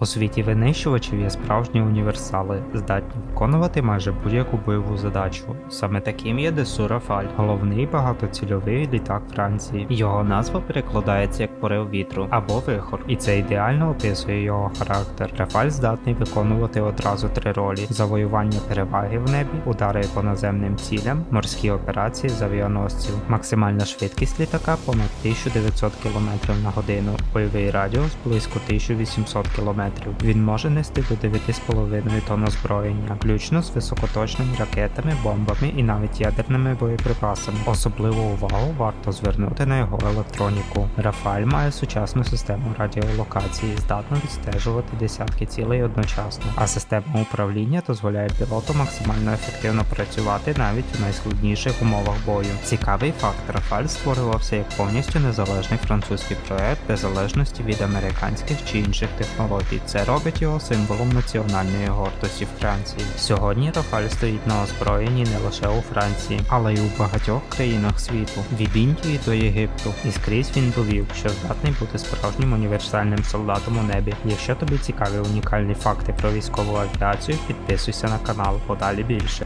У світі винищувачів є справжні універсали, здатні виконувати майже будь-яку бойову задачу. Саме таким є Десу Рафаль, головний багатоцільовий літак Франції. Його назва перекладається як порив вітру або вихор, і це ідеально описує його характер. Рафаль здатний виконувати одразу три ролі: завоювання переваги в небі, удари по наземним цілям, морські операції з авіаносців. Максимальна швидкість літака понад 1900 км на годину, бойовий радіус близько 1800 км. Він може нести до 9,5 тонн озброєння, включно з високоточними ракетами, бомбами і навіть ядерними боєприпасами. Особливу увагу варто звернути на його електроніку. Рафаль має сучасну систему радіолокації, здатну відстежувати десятки цілей одночасно, а система управління дозволяє пілоту максимально ефективно працювати навіть у найскладніших умовах бою. Цікавий факт: Рафаль створювався як повністю незалежний французький проект без залежності від американських чи інших технологій. Це робить його символом національної гордості Франції. Сьогодні Рафаль стоїть на озброєнні не лише у Франції, але й у багатьох країнах світу від Індії до Єгипту. І скрізь він довів, що здатний бути справжнім універсальним солдатом у небі. Якщо тобі цікаві унікальні факти про військову авіацію, підписуйся на канал, подалі більше.